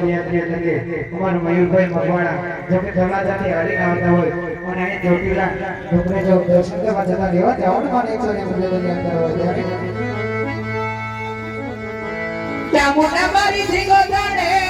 પદયાત્રી તરીકે અમારું હોય અને અહીં રહેવા જાઓ ને મારે મારી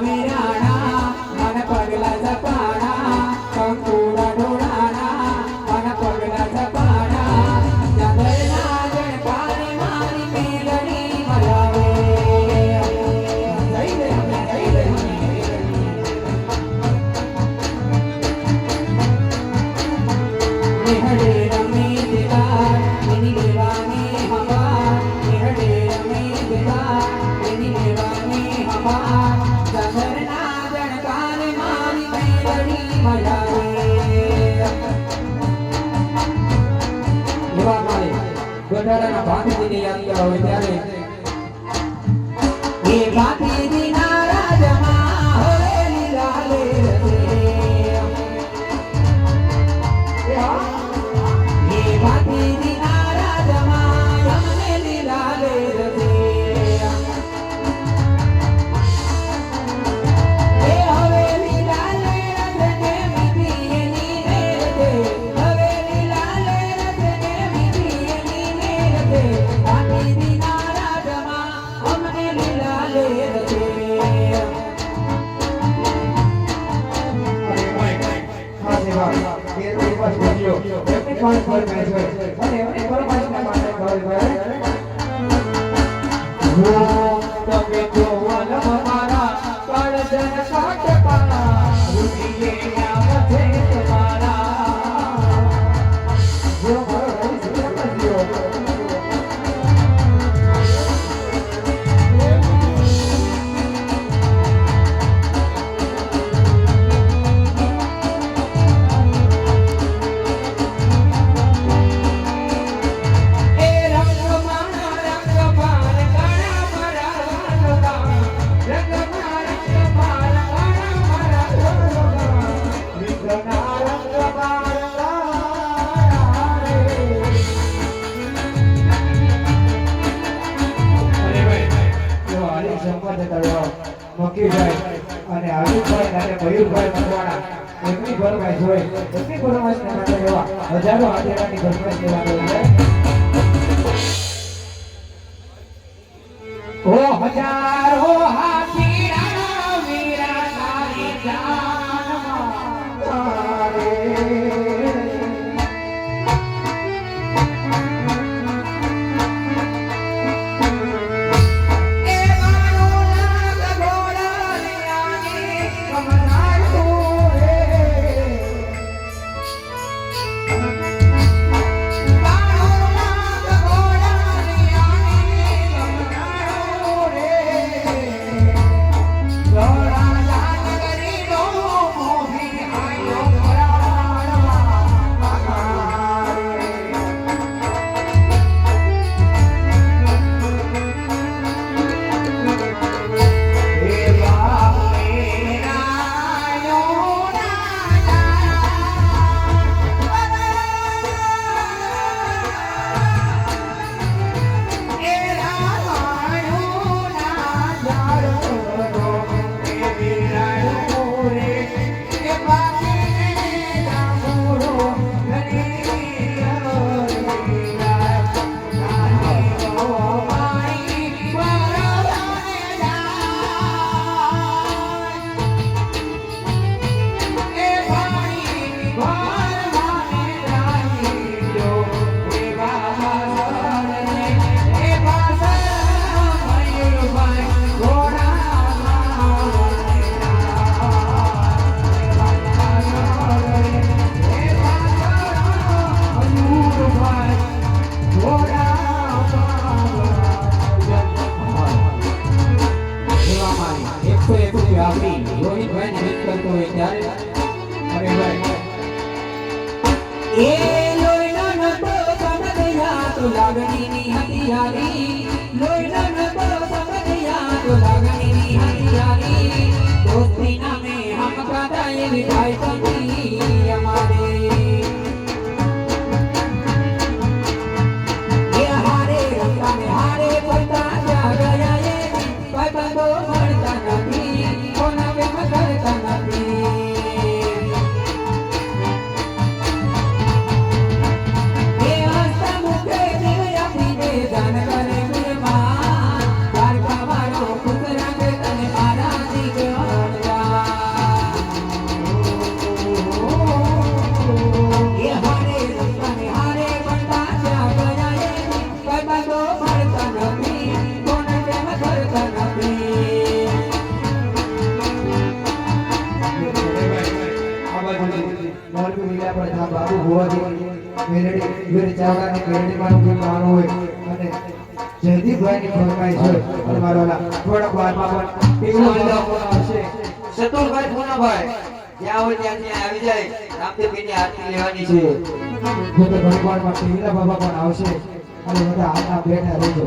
ಕಾವೇರಾಯ falar. માતાની ઘેરની બાજુ માનું હોય અને જયદીપભાઈની ફરમાઈશ હોય પરમારોલા થોડા વારમાં પણ પીળો હલકો આવશે. સતુરભાઈ પૂનમભાઈ જ્યાં હોય ત્યાં ત્યાં આવી જાય. રામદેવજીની આરતી લેવાની છે. જો તો બાબા પણ આવશે. અને બધા હાથમાં બેઠા રહેજો.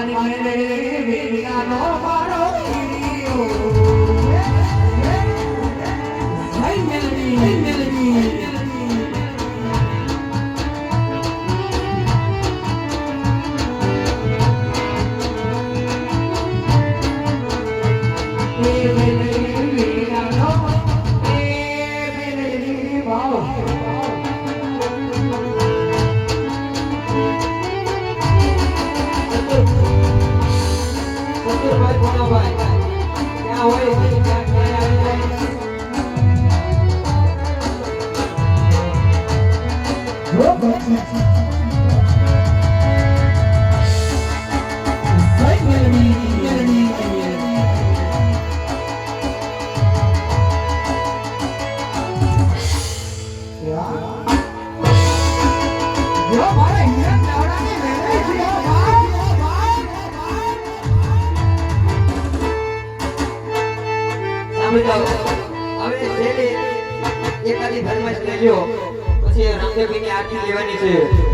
અને મેરે વેરિયાનો મારો કીડીયો રામદેવભાઈની આરતી લેવાની છે એવા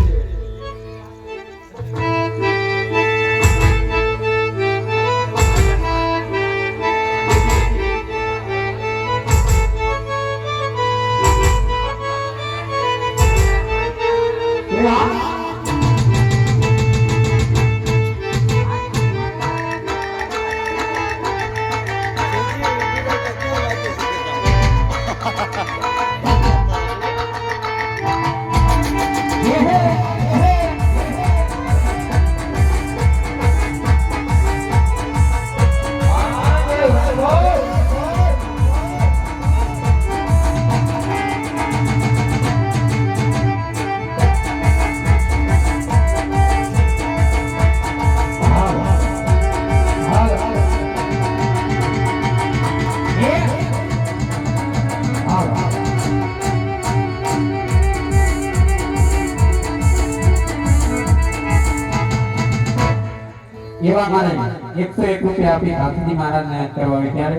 એકસો એક રૂપિયા આપી ગાંધીજી મહારાજને યાદ કરવા આવે. ત્યારે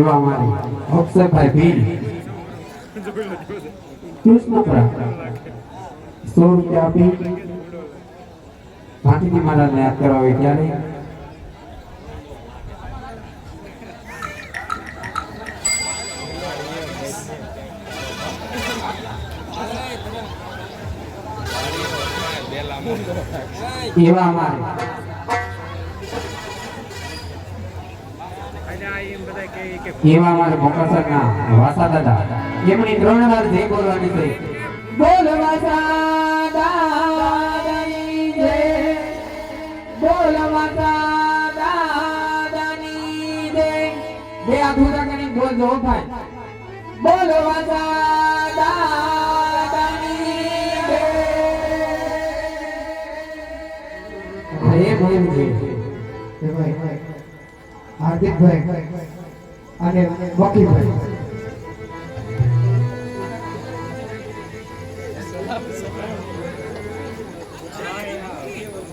એવા મારે અક્ષરભાઈ ભીલ કૃષ્ણપુરા. સો રૂપિયા આપી. ગાંધીજી મહારાજને યાદ કરવા હોય ત્યારે. એવા અમારે. એવા અમારે મોકલસરના વાસા દાદા એમની ત્રણ વાર જય બોલવાની છે, બોલ વાસા દાદાની જય. બોલ વાસા દાદાની જય. બે આધુરા કરી બોલ જો ભાઈ. બોલ વાસા દાદાની જય. એ બોલ જય હાર્દિકભાઈ. અને વકીલભાઈ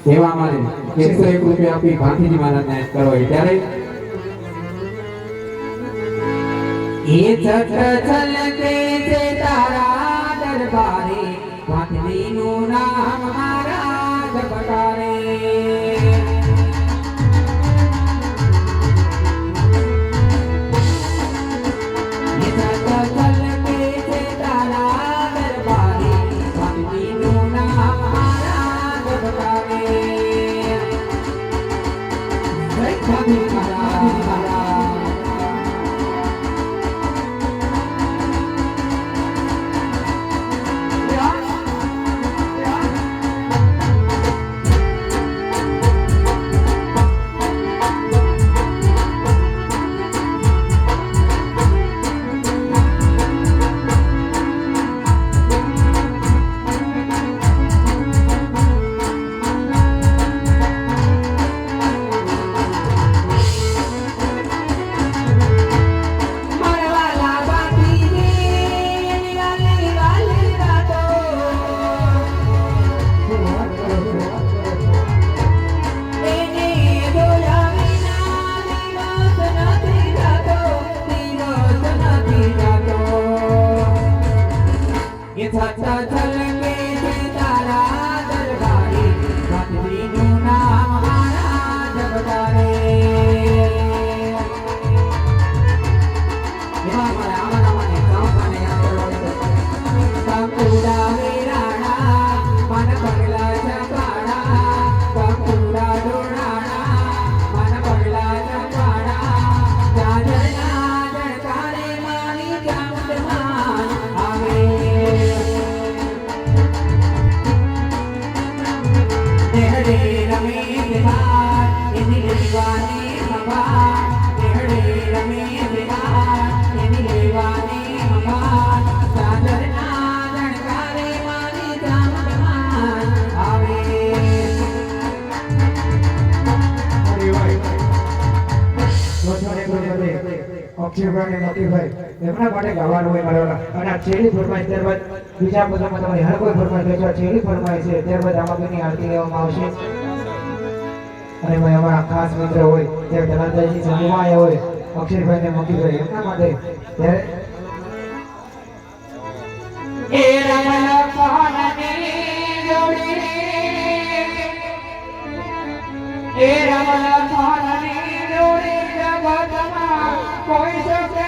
એવા મારે એકસો એક રૂપિયા આપી ગાંધીજી મહારાજને કરવા ત્યારે એ છત્ર છલકે જીવડાને મોટી હોય. એમના માટે ગાવાનું હોય મારા અને આ છેલ્લી ફરમાય ત્યારબાદ બીજા બધામાં તમારી હર કોઈ ફરમાય છે આ છેલ્લી ફરમાય છે. ત્યારબાદ આમાં આરતી લેવામાં આવશે? અને એમાં ખાસ મિત્ર હોય ત્યાં ધનંજયજી જમવા આવ્યા હોય, અક્ષયભાઈને મૂકી ગયો એમના માટે ત્યારે એ રમણ 不好意思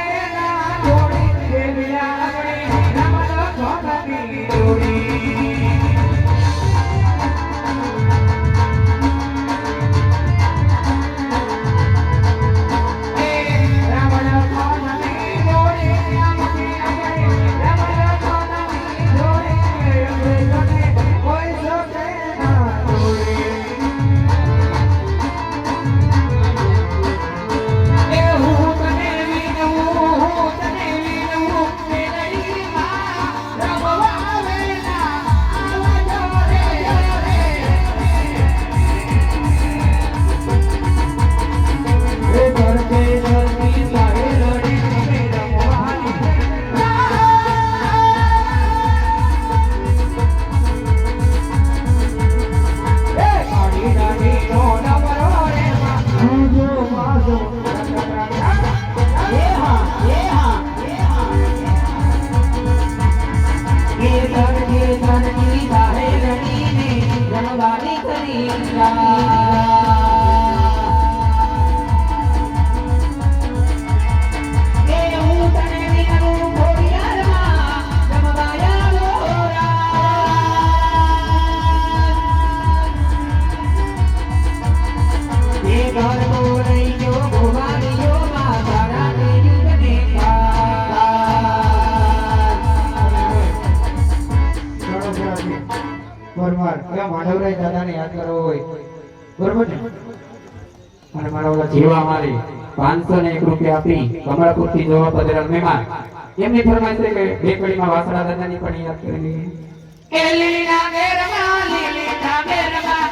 સુરતથી જોવા પધારેલ મહેમાન. એમની ફરમાઈશ છે કે બે કડીમાં વાસણા દાદાની પણ યાદ કરી લઈએ કેલીના ગેરમાં લીલીના ગેરમાં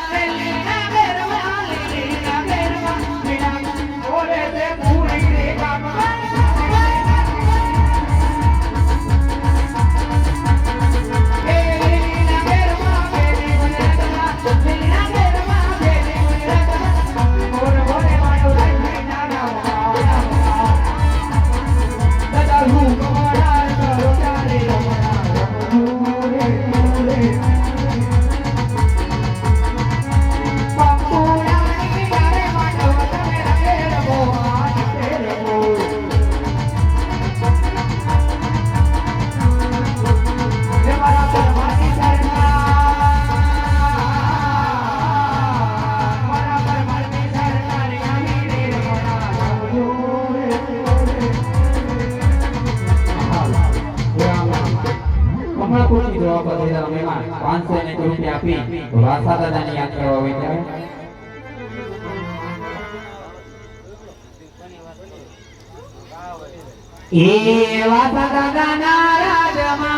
પાંચસો ને રૂપિયા આપી વાસા દાદાને યાદ કરવા હોય ત્યારે. એ વાસા દાદા ના રાજમાં